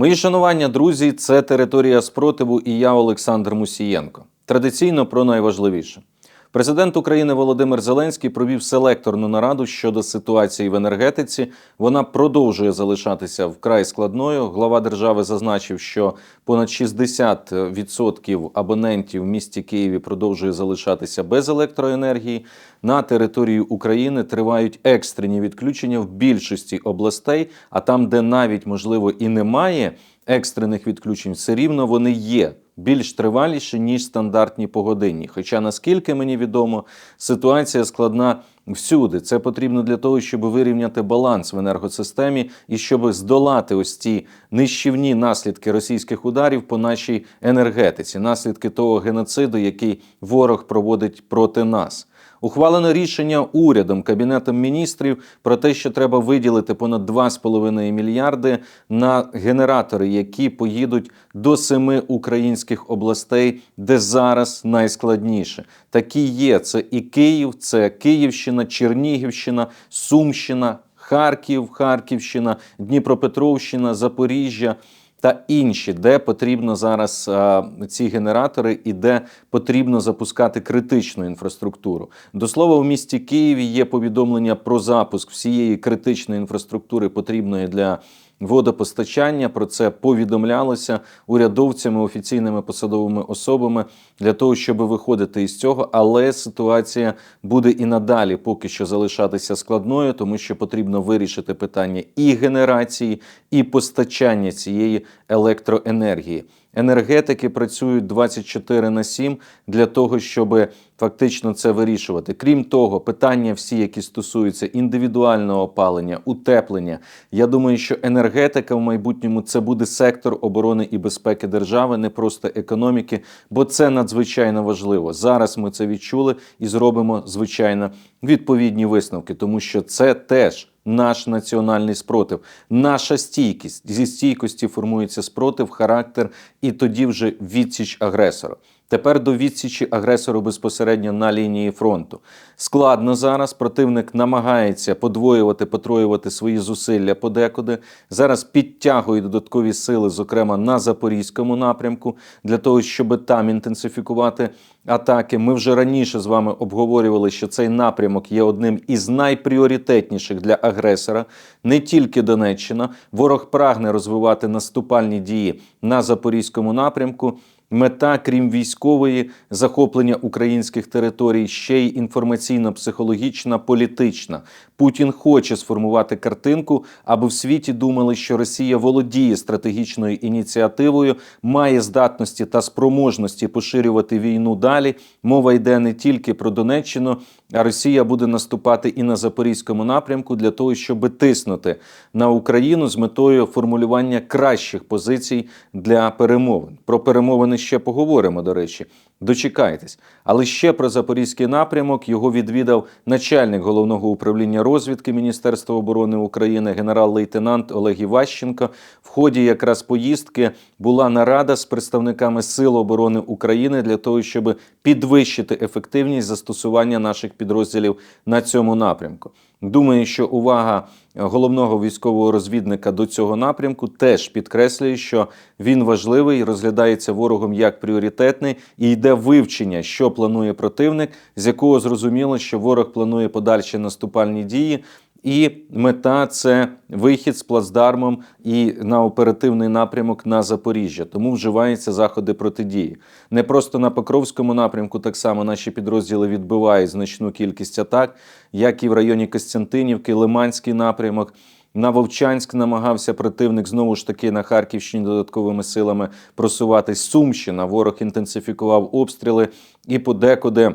Мої шанування, друзі, це територія спротиву і я, Олександр Мусієнко. Традиційно про найважливіше. Президент України Володимир Зеленський провів селекторну нараду щодо ситуації в енергетиці. Вона продовжує залишатися вкрай складною. Глава держави зазначив, що понад 60% абонентів в місті Києві продовжує залишатися без електроенергії. На території України тривають екстрені відключення в більшості областей, а там, де навіть можливо і немає екстрених відключень, все рівно вони є більш триваліші, ніж стандартні погодинні. Хоча, наскільки мені відомо, ситуація складна всюди. Це потрібно для того, щоб вирівняти баланс в енергосистемі і щоб здолати ось ці нищівні наслідки російських ударів по нашій енергетиці, наслідки того геноциду, який ворог проводить проти нас. Ухвалено рішення урядом Кабінетом міністрів про те, що треба виділити понад 2,5 мільярди на генератори, які поїдуть до семи українських областей, де зараз найскладніше. Такі є: це і Київ, це Київщина, Чернігівщина, Сумщина, Харків, Харківщина, Дніпропетровщина, Запоріжжя та інші, де потрібно зараз а, ці генератори і де потрібно запускати критичну інфраструктуру. До слова, в місті Києві є повідомлення про запуск всієї критичної інфраструктури, потрібної для водопостачання. Про це повідомлялося урядовцями, офіційними посадовими особами для того, щоб виходити із цього. Але ситуація буде і надалі поки що залишатися складною, тому що потрібно вирішити питання і генерації, і постачання цієї електроенергії. Енергетики працюють 24 на 7 для того, щоб фактично це вирішувати. Крім того, питання всі, які стосуються індивідуального опалення, утеплення. Я думаю, що енергетика в майбутньому це буде сектор оборони і безпеки держави, не просто економіки, бо це надзвичайно важливо. Зараз ми це відчули і зробимо звичайно відповідні висновки, тому що це теж. Наш національний спротив, наша стійкість зі стійкості формується спротив, характер, і тоді вже відсіч агресора. Тепер до відсічі агресору безпосередньо на лінії фронту. Складно зараз. Противник намагається подвоювати, потроювати свої зусилля подекуди. Зараз підтягує додаткові сили, зокрема на запорізькому напрямку, для того, щоб там інтенсифікувати атаки. Ми вже раніше з вами обговорювали, що цей напрямок є одним із найпріоритетніших для агресора, не тільки Донеччина. Ворог прагне розвивати наступальні дії на запорізькому напрямку. Мета, крім військової, захоплення українських територій, ще й інформаційно-психологічна, політична. Путін хоче сформувати картинку, аби в світі думали, що Росія володіє стратегічною ініціативою, має здатності та спроможності поширювати війну далі. Мова йде не тільки про Донеччину, Росія буде наступати і на запорізькому напрямку для того, щоб тиснути на Україну з метою формулювання кращих позицій для перемовин. Про перемовини ще поговоримо. До речі, дочекайтесь. Але ще про запорізький напрямок його відвідав начальник головного управління розвідки Міністерства оборони України, генерал-лейтенант Олег Іващенко. В ході якраз поїздки була нарада з представниками Сил оборони України для того, щоб підвищити ефективність застосування наших підрозділів на цьому напрямку. Думаю, що увага головного військового розвідника до цього напрямку теж підкреслює, що він важливий, розглядається ворогом як пріоритетний і йде вивчення, що планує противник, з якого зрозуміло, що ворог планує подальші наступальні дії. І мета це вихід з плацдармом і на оперативний напрямок на Запоріжжя. Тому вживаються заходи протидії. Не просто на Покровському напрямку, так само наші підрозділи відбивають значну кількість атак, як і в районі Костянтинівки, Лиманський напрямок. На Вовчанськ намагався противник знову ж таки на Харківщині додатковими силами просуватись. Сумщина ворог інтенсифікував обстріли і подекуди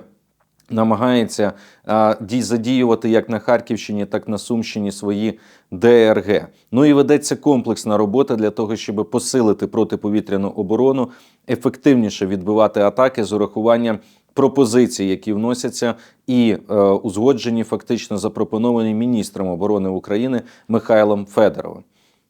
намагається а, задіювати як на Харківщині, так на Сумщині свої ДРГ. Ну і ведеться комплексна робота для того, щоб посилити протиповітряну оборону, ефективніше відбивати атаки з урахуванням пропозицій, які вносяться, і е, узгоджені, фактично запропоновані міністром оборони України Михайлом Федоровим.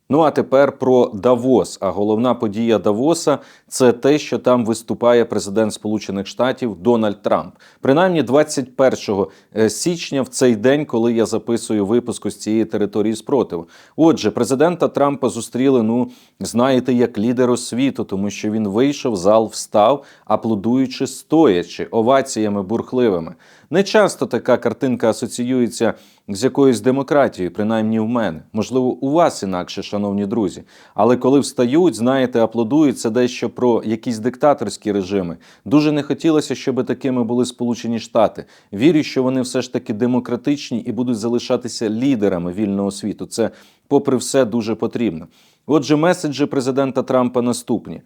Ну а тепер про Давос. А головна подія Давоса це те, що там виступає президент Сполучених Штатів Дональд Трамп. Принаймні 21 е, січня, в цей день, коли я записую випуск з цієї території спротиву. Отже, президента Трампа зустріли. Ну знаєте, як лідеру світу, тому що він вийшов, зал встав, аплодуючи стоячи, оваціями бурхливими. Не часто така картинка асоціюється з якоюсь демократією, принаймні в мене. Можливо, у вас інакше, шановні друзі. Але коли встають, знаєте, аплодують це дещо про якісь диктаторські режими. Дуже не хотілося, щоб такими були Сполучені Штати. Вірю, що вони все ж таки демократичні і будуть залишатися лідерами вільного світу. Це, попри все, дуже потрібно. Отже, меседжі президента Трампа наступні.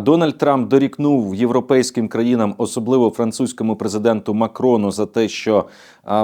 Дональд Трамп дорікнув європейським країнам, особливо французькому президенту Макрону, за те, що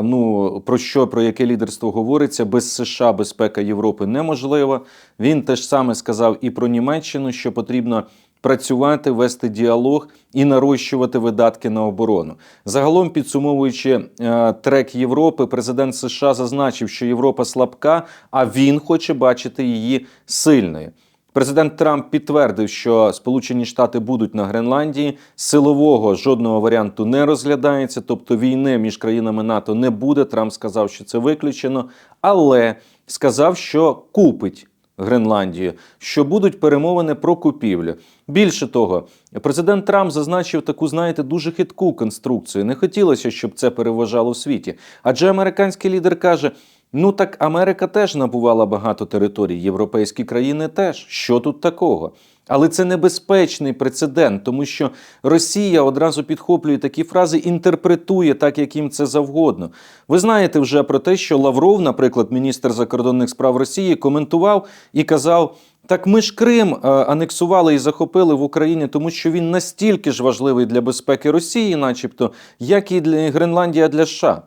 ну про що про яке лідерство говориться, без США безпека Європи неможлива. Він теж саме сказав і про Німеччину, що потрібно. Працювати, вести діалог і нарощувати видатки на оборону. Загалом, підсумовуючи е, трек Європи, президент США зазначив, що Європа слабка, а він хоче бачити її сильною. Президент Трамп підтвердив, що Сполучені Штати будуть на Гренландії. Силового жодного варіанту не розглядається, тобто війни між країнами НАТО не буде. Трамп сказав, що це виключено, але сказав, що купить. Гренландію, що будуть перемовини про купівлю. Більше того, президент Трамп зазначив таку, знаєте, дуже хитку конструкцію. Не хотілося, щоб це переважало у світі. Адже американський лідер каже: ну так Америка теж набувала багато територій, європейські країни теж. Що тут такого? Але це небезпечний прецедент, тому що Росія одразу підхоплює такі фрази, інтерпретує так, як їм це завгодно. Ви знаєте вже про те, що Лавров, наприклад, міністр закордонних справ Росії, коментував і казав. Так ми ж Крим е, анексували і захопили в Україні, тому що він настільки ж важливий для безпеки Росії, начебто, як і для Гренландія для США.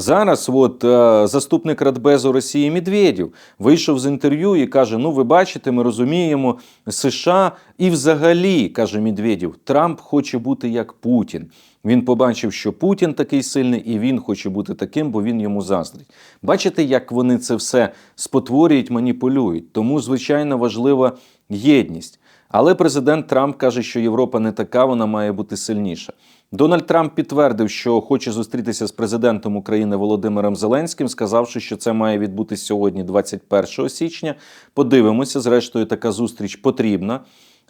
Зараз от е, заступник Радбезу Росії Медведєв вийшов з інтерв'ю і каже: Ну, ви бачите, ми розуміємо США, і взагалі каже Медведєв, Трамп хоче бути як Путін. Він побачив, що Путін такий сильний, і він хоче бути таким, бо він йому заздрить. Бачите, як вони це все спотворюють, маніпулюють. Тому звичайно важлива єдність. Але президент Трамп каже, що Європа не така, вона має бути сильніша. Дональд Трамп підтвердив, що хоче зустрітися з президентом України Володимиром Зеленським, сказавши, що це має відбутися сьогодні, 21 січня. Подивимося, зрештою, така зустріч потрібна.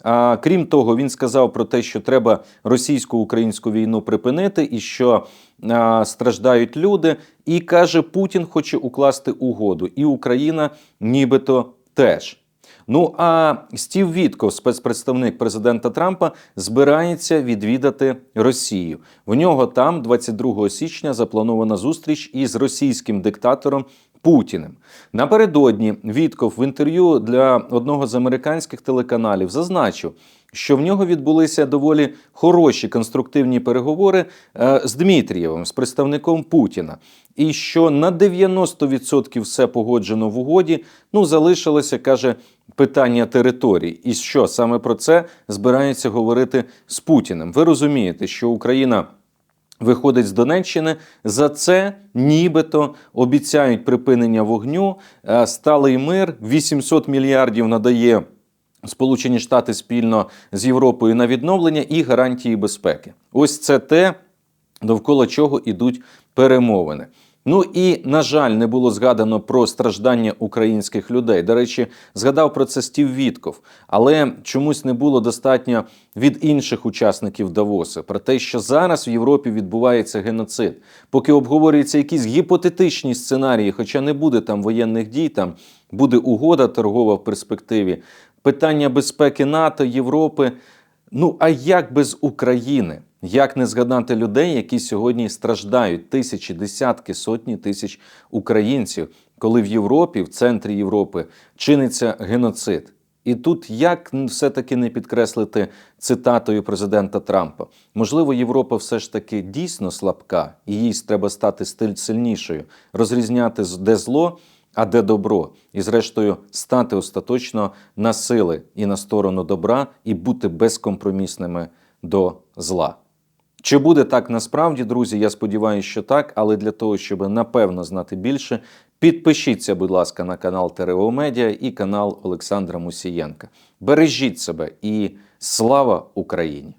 А крім того, він сказав про те, що треба російсько-українську війну припинити і що а, страждають люди. І каже, Путін хоче укласти угоду, і Україна нібито теж. Ну а Стів Вітков, спецпредставник президента Трампа, збирається відвідати Росію. В нього там, 22 січня, запланована зустріч із російським диктатором. Путіним напередодні Вітков в інтерв'ю для одного з американських телеканалів зазначив, що в нього відбулися доволі хороші конструктивні переговори е, з Дмитрієвим, з представником Путіна, і що на 90% все погоджено в угоді. Ну залишилося, каже, питання територій. І що саме про це збираються говорити з Путіним? Ви розумієте, що Україна. Виходить з Донеччини, за це нібито обіцяють припинення вогню, е, сталий мир, 800 мільярдів надає Сполучені Штати спільно з Європою на відновлення і гарантії безпеки. Ось це те, довкола чого ідуть перемовини. Ну і на жаль, не було згадано про страждання українських людей. До речі, згадав про це Стів Вітков, але чомусь не було достатньо від інших учасників Давоса про те, що зараз в Європі відбувається геноцид. Поки обговорюються якісь гіпотетичні сценарії, хоча не буде там воєнних дій, там буде угода торгова в перспективі. Питання безпеки НАТО, Європи. Ну а як без України? Як не згадати людей, які сьогодні страждають тисячі, десятки, сотні тисяч українців, коли в Європі, в центрі Європи, чиниться геноцид? І тут як все-таки не підкреслити цитатою президента Трампа? Можливо, Європа все ж таки дійсно слабка, і їй треба стати сильнішою, розрізняти де зло, а де добро, і, зрештою, стати остаточно на сили і на сторону добра, і бути безкомпромісними до зла. Чи буде так насправді, друзі? Я сподіваюся, що так, але для того, щоб напевно знати більше, Підпишіться, будь ласка, на канал ТРО Медіа і канал Олександра Мусієнка. Бережіть себе і слава Україні!